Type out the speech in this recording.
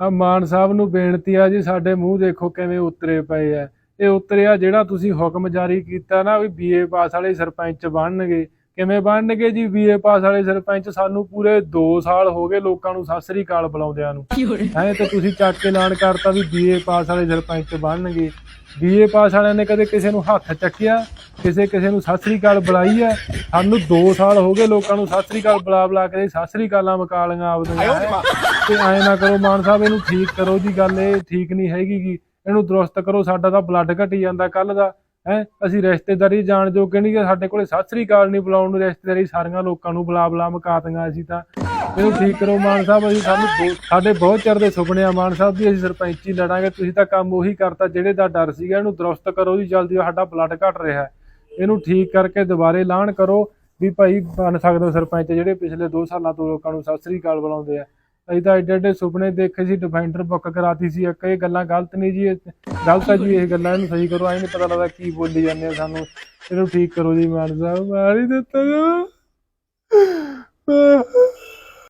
ਆ ਮਾਨ ਸਾਹਿਬ ਨੂੰ ਬੇਨਤੀ ਆ ਜੀ ਸਾਡੇ ਮੂੰਹ ਦੇਖੋ ਕਿਵੇਂ ਉਤਰੇ ਪਏ ਆ। ਇਹ ਉਤਰਿਆ ਜਿਹੜਾ ਤੁਸੀਂ ਹੁਕਮ ਜਾਰੀ ਕੀਤਾ ਨਾ ਵੀ ਬੀਏ ਪਾਸ ਵਾਲੇ ਸਰਪੰਚ ਬਣਨਗੇ। ਕਿਵੇਂ ਬਣਨਗੇ ਜੀ? ਬੀਏ ਪਾਸ ਵਾਲੇ ਸਰਪੰਚ ਸਾਨੂੰ ਪੂਰੇ 2 ਸਾਲ ਹੋ ਗਏ ਲੋਕਾਂ ਨੂੰ ਸਤਿ ਸ੍ਰੀ ਅਕਾਲ ਬੁਲਾਉਂਦਿਆਂ ਨੂੰ। ਐ ਤੇ ਤੁਸੀਂ ਚੱਕ ਕੇ ਐਲਾਨ ਕਰਤਾ ਵੀ ਬੀਏ ਪਾਸ ਵਾਲੇ ਸਰਪੰਚ ਬਣਨਗੇ। ਬੀਏ ਪਾਸ ਵਾਲਿਆਂ ਨੇ ਕਦੇ ਕਿਸੇ ਨੂੰ ਹੱਥ ਚੱਕਿਆ? ਕਿਸੇ ਕਿਸੇ ਨੂੰ ਸਤਿ ਸ੍ਰੀ ਅਕਾਲ ਬੁਲਾਈ ਹੈ। ਸਾਨੂੰ 2 ਸਾਲ ਹੋ ਗਏ ਲੋਕਾਂ ਨੂੰ ਸਤਿ ਸ੍ਰੀ ਅਕਾਲ ਬੁਲਾ ਬੁਲਾ ਕੇ ਸਤਿ ਸ੍ਰੀ ਅਕਾਲਾਂ ਮਕਾਲੀਆਂ ਆਪਦੀਆਂ। ਤੇ ਐ ਨਾ ਕਰੋ ਮਾਨ ਸਾਹਿਬ ਇਹਨੂੰ ਠੀਕ ਕਰੋ ਜੀ ਗੱਲ ਇਹ ਠੀਕ ਨਹੀਂ ਹੈਗੀ ਗੀ। ਇਹਨੂੰ ਦਰੁਸਤ ਕਰੋ ਸਾਡਾ ਤਾਂ ਬਲੱਡ ਘਟੀ ਜਾਂਦਾ ਕੱਲ ਦਾ। ਹੈ ਅਸੀਂ ਰਿਸ਼ਤੇਦਾਰੀ ਜਾਣ ਜੋਗੇ ਨਹੀਂ ਕਿ ਸਾਡੇ ਕੋਲੇ ਸਤਿ ਸ੍ਰੀ ਅਕਾਲ ਨਹੀਂ ਬੁਲਾਉਣ ਨੂੰ ਰਿਸ਼ਤੇਦਾਰੀ ਸਾਰੀਆਂ ਲੋਕਾਂ ਨੂੰ ਬੁਲਾ ਬੁਲਾ ਮਕਾਤੀਆਂ ਅਸੀਂ ਤਾਂ। ਇਹਨੂੰ ਠੀਕ ਕਰੋ ਮਾਨ ਸਾਹਿਬ ਅਸੀਂ ਸਾਨੂੰ ਸਾਡੇ ਬਹੁਤ ਚਿਰ ਦੇ ਸੁਪਨੇ ਆ ਮਾਨ ਸਾਹਿਬ ਵੀ ਅਸੀਂ ਸਰਪੰਚੀ ਲੜਾਂਗੇ ਤੁਸੀਂ ਤਾਂ ਕੰਮ ਉਹੀ ਕਰਤਾ ਜਿਹੜੇ ਦਾ ਡਰ ਸੀਗਾ ਇਹਨੂੰ ਦਰੁਸਤ ਕਰੋ ਜੀ ਜਲਦੀ ਸਾਡਾ ਬਲੱਡ ਘਟ ਰਿਹਾ ਹੈ। ਇਹਨੂੰ ਠੀਕ ਕਰਕੇ ਦੁਬਾਰੇ ਐਲਾਨ ਕਰੋ ਵੀ ਭਾਈ ਬਣ ਸਕਦੇ ਹੋ ਸਰਪੰਚ ਜਿਹੜੇ ਪਿਛਲੇ 2 ਸਾਲਾਂ ਤੋਂ ਲੋਕਾਂ ਨੂੰ ਸਤਿ ਸ੍ਰੀ ਅਕਾਲ ਬੁਲਾਉਂਦੇ ਆ। ਅਸੀਂ ਤਾਂ ਐਡੇ ਐਡੇ ਸੁਪਨੇ ਦੇਖੇ ਸੀ ਡਿਫੈਂਡਰ ਬੁੱਕ ਕਰਾਤੀ ਸੀ। ਇੱਕ ਇਹ ਗੱਲਾਂ ਗਲਤ ਨਹੀਂ ਜੀ ਗਲਤ ਆ ਜੀ, ਇਹ ਗੱਲਾਂ ਇਹਨੂੰ ਸਹੀ ਕਰੋ, ਐ ਨਹੀਂ ਪਤਾ ਲੱਗਦਾ ਕੀ ਬੋਲੀ ਜਾਂਦੇ ਆ ਸਾਨੂੰ। ਇਹਨੂੰ ਠੀਕ ਕਰੋ ਜੀ ਮਾਨ ਸਾਹਿਬ ਮਾਰ ਦਿੱਤਾ ਜੀ।